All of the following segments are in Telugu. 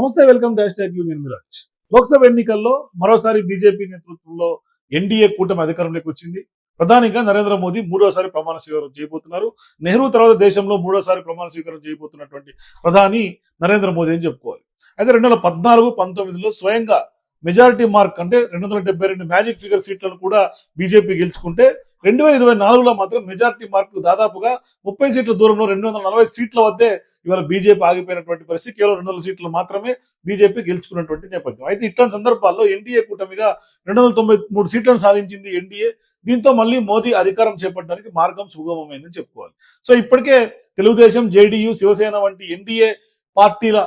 నమస్తే వెల్కమ్ డాష్ ట్యాగ్ యూ నేను మిరాజ్ లోక్సభ ఎన్నికల్లో మరోసారి బీజేపీ నేతృత్వంలో ఎన్డీఏ కూటమి అధికారంలోకి వచ్చింది. ప్రధానిగా నరేంద్ర మోదీ మూడోసారి ప్రమాణ స్వీకారం చేయబోతున్నారు. నెహ్రూ తర్వాత దేశంలో మూడోసారి ప్రమాణ స్వీకారం చేయబోతున్నటువంటి ప్రధాని నరేంద్ర మోదీ అని చెప్పుకోవాలి. అయితే రెండు వేల పద్నాలుగు పంతొమ్మిదిలో స్వయంగా మెజారిటీ మార్క్ అంటే రెండు వందల డెబ్బై రెండు మ్యాజిక్ ఫిగర్ సీట్లను కూడా బీజేపీ గెలుచుకుంటే రెండు వేల ఇరవై నాలుగులో మాత్రం మెజారిటీ మార్క్ దాదాపుగా ముప్పై సీట్ల దూరంలో రెండు వందల నలభై సీట్ల వద్దే ఇవాళ బీజేపీ ఆగిపోయినటువంటి పరిస్థితి. కేవలం రెండు వందల సీట్లు మాత్రమే బీజేపీ గెలుచుకున్నటువంటి నేపథ్యం. అయితే ఇట్లాంటి సందర్భాల్లో ఎన్డీఏ కూటమిగా రెండు వందల తొంభై మూడు సీట్లను సాధించింది ఎన్డీఏ. దీంతో మళ్ళీ మోదీ అధికారం చేపట్టడానికి మార్గం సుగమమైందని చెప్పుకోవాలి. సో ఇప్పటికే తెలుగుదేశం జేడీయూ శివసేన వంటి ఎన్డీఏ పార్టీల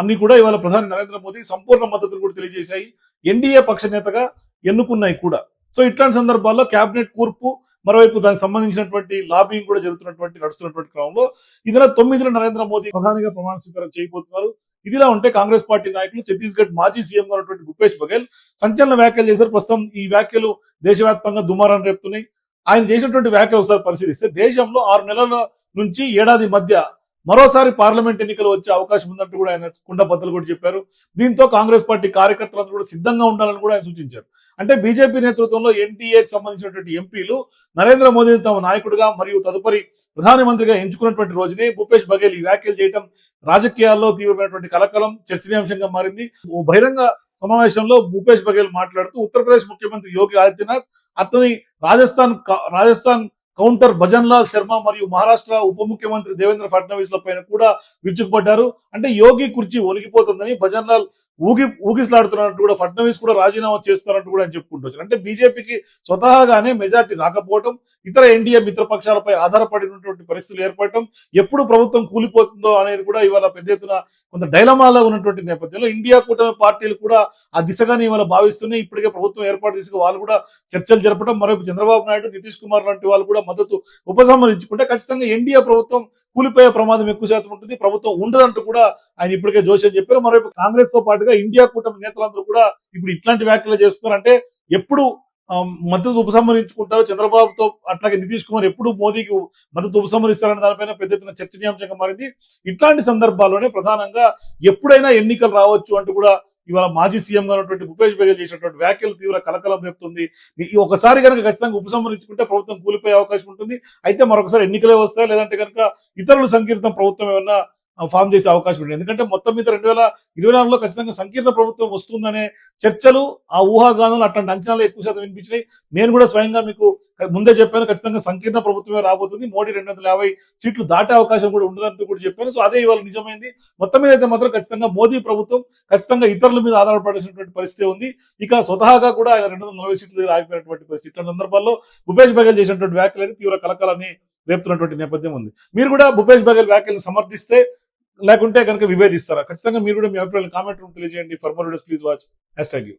అన్ని కూడా ఇవాళ ప్రధాని నరేంద్ర మోదీ సంపూర్ణ మద్దతును కూడా తెలియజేశాయి. ఎన్డీఏ పక్ష నేతగా ఎన్నుకున్నాయి కూడా. సో ఇట్లాంటి సందర్భాల్లో కేబినెట్ కూర్పు మరోవైపు దానికి సంబంధించినటువంటి లాబింగ్ కూడా జరుగుతున్నటువంటి నడుస్తున్నటువంటి క్రమంలో ఇదిన తొమ్మిదిలో నరేంద్ర మోదీ ప్రధానిగా ప్రమాణ స్వీకారం చేయబోతున్నారు. ఇదిలా ఉంటే కాంగ్రెస్ పార్టీ నాయకులు ఛత్తీస్గఢ్ మాజీ సీఎం ఉన్నటువంటి భూపేష్ బఘేల్ సంచలన వ్యాఖ్యలు చేశారు. ప్రస్తుతం ఈ వ్యాఖ్యలు దేశవ్యాప్తంగా దుమారాన్ని రేపుతున్నాయి. ఆయన చేసినటువంటి వ్యాఖ్యలు ఒకసారి పరిశీలిస్తే దేశంలో ఆరు నెలల నుంచి ఏడాది మధ్య మరోసారి పార్లమెంట్ ఎన్నికలు వచ్చే అవకాశం ఉందంటూ కూడా ఆయన కుండబద్దలు కూడా చెప్పారు. దీంతో కాంగ్రెస్ పార్టీ కార్యకర్తలందరూ కూడా సిద్ధంగా ఉండాలని కూడా ఆయన సూచించారు. అంటే బీజేపీ నేతృత్వంలో ఎన్డీఏకి సంబంధించినటువంటి ఎంపీలు నరేంద్ర మోదీని తమ నాయకుడిగా మరియు తదుపరి ప్రధానమంత్రిగా ఎంచుకున్నటువంటి రోజునే భూపేష్ బఘేల్ ఈ వ్యాఖ్యలు చేయడం రాజకీయాల్లో తీవ్రమైనటువంటి కలకలం చర్చనీయాంశంగా మారింది. ఓ బహిరంగ సమావేశంలో భూపేష్ బఘేల్ మాట్లాడుతూ ఉత్తరప్రదేశ్ ముఖ్యమంత్రి యోగి ఆదిత్యనాథ్ అతని రాజస్థాన్ రాజస్థాన్ కౌంటర్ భజన్ లాల్ శర్మ మరియు మహారాష్ట్ర ఉప ముఖ్యమంత్రి దేవేంద్ర ఫడ్నవీస్ పైన కూడా విరుచుకుపడ్డారు. అంటే యోగి కుర్చీ ఒలిగిపోతుందని భజన్ లాల్ ఊగి ఊగిసలాడుతున్నట్టు కూడా ఫడ్నవీస్ కూడా రాజీనామా చేస్తున్నట్టు కూడా అని చెప్పుకుంటూ వచ్చారు. అంటే బీజేపీకి స్వతహాగానే మెజార్టీ రాకపోవటం ఇతర ఎన్డీఏ మిత్రపక్షాలపై ఆధారపడినటువంటి పరిస్థితులు ఏర్పడటం ఎప్పుడు ప్రభుత్వం కూలిపోతుందో అనేది కూడా ఇవాళ పెద్ద ఎత్తున కొంత డైలమాలో ఉన్నటువంటి నేపథ్యంలో ఇండియా కూటమి పార్టీలు కూడా ఆ దిశగానే ఇవాళ భావిస్తున్నాయి. ఇప్పటికే ప్రభుత్వం ఏర్పాటు తీసుకు వాళ్ళు కూడా చర్చలు జరపడం మరోవైపు చంద్రబాబు నాయుడు నితీష్ కుమార్ లాంటి వాళ్ళు కూడా మద్దతు ఉపసంహరించుకుంటే ఖచ్చితంగా ఎన్డీఏ ప్రభుత్వం కూలిపోయే ప్రమాదం ఎక్కువ శాతం ఉంటుంది. ప్రభుత్వం ఉండదంటూ కూడా ఆయన ఇప్పటికే జోషి అని చెప్పారు. మరోవైపు కాంగ్రెస్తో పాటుగా ఇండియా కూటమి నేతలందరూ కూడా ఇప్పుడు ఇట్లాంటి వ్యాఖ్యలు చేస్తున్నారంటే ఎప్పుడు మద్దతు ఉపసంహరించుకుంటారు చంద్రబాబుతో అట్లాగే నితీష్ కుమార్ ఎప్పుడు మోదీకి మద్దతు ఉపసంహరిస్తారనే దానిపైన పెద్ద ఎత్తున చర్చనీయాంశంగా మారింది. ఇట్లాంటి సందర్భాల్లోనే ప్రధానంగా ఎప్పుడైనా ఎన్నికలు రావచ్చు అంటూ కూడా ఇవాళ మాజీ సీఎం గా ఉన్నటువంటి భూపేష్ బగేల్ చేసినటువంటి వ్యాఖ్యలు తీవ్ర కలకలం రేపుతుంది. ఒకసారి కనుక ఖచ్చితంగా ఉపసంహరించుకుంటే ప్రభుత్వం కూలిపోయే అవకాశం ఉంటుంది. అయితే మరొకసారి ఎన్నికలే వస్తాయి? లేదంటే కనుక ఇతరుల సంకీర్తం ప్రభుత్వం ఏమన్నా ఫామ్ చేసే అవకాశం ఉంటుంది. ఎందుకంటే మొత్తం మీద రెండు వేల ఇరవై నాలుగులో ఖచ్చితంగా సంకీర్ణ ప్రభుత్వం వస్తుందనే చర్చలు ఆ ఊహాగానాలు అట్లాంటి అంచనాలు ఎక్కువ శాతం వినిపించినాయి. నేను కూడా స్వయంగా మీకు ముందే చెప్పాను ఖచ్చితంగా సంకీర్ణ ప్రభుత్వమే రాబోతుంది. మోడీ రెండు వందల యాభై సీట్లు దాటే అవకాశం కూడా ఉండదంటూ కూడా చెప్పాను. సో అదే ఇవాళ నిజమైంది. మొత్తం మీద అయితే మాత్రం ఖచ్చితంగా మోదీ ప్రభుత్వం ఖచ్చితంగా ఇతరుల మీద ఆధారపడాల్సినటువంటి పరిస్థితి ఉంది. ఇక స్వతహాగా కూడా ఆయన రెండు వందల నలభై సీట్ల దగ్గర ఆగిపోయినటువంటి పరిస్థితి. ఇట్లాంటి సందర్భాల్లో భూపేష్ బఘేల్ చేసినటువంటి వ్యాఖ్యలు అయితే తీవ్ర కలకాలని రేపుతున్నటువంటి నేపథ్యం ఉంది. మీరు కూడా భూపేష్ బఘేల్ వ్యాఖ్యలను సమర్థిస్తే లేకుంటే కనుక విభేదిస్తారా? ఖచ్చితంగా మీరు కూడా మీ అభిప్రాయాలు కామెంట్ రూమ్ తెలియజేయండి. For more videos please watch hashtag you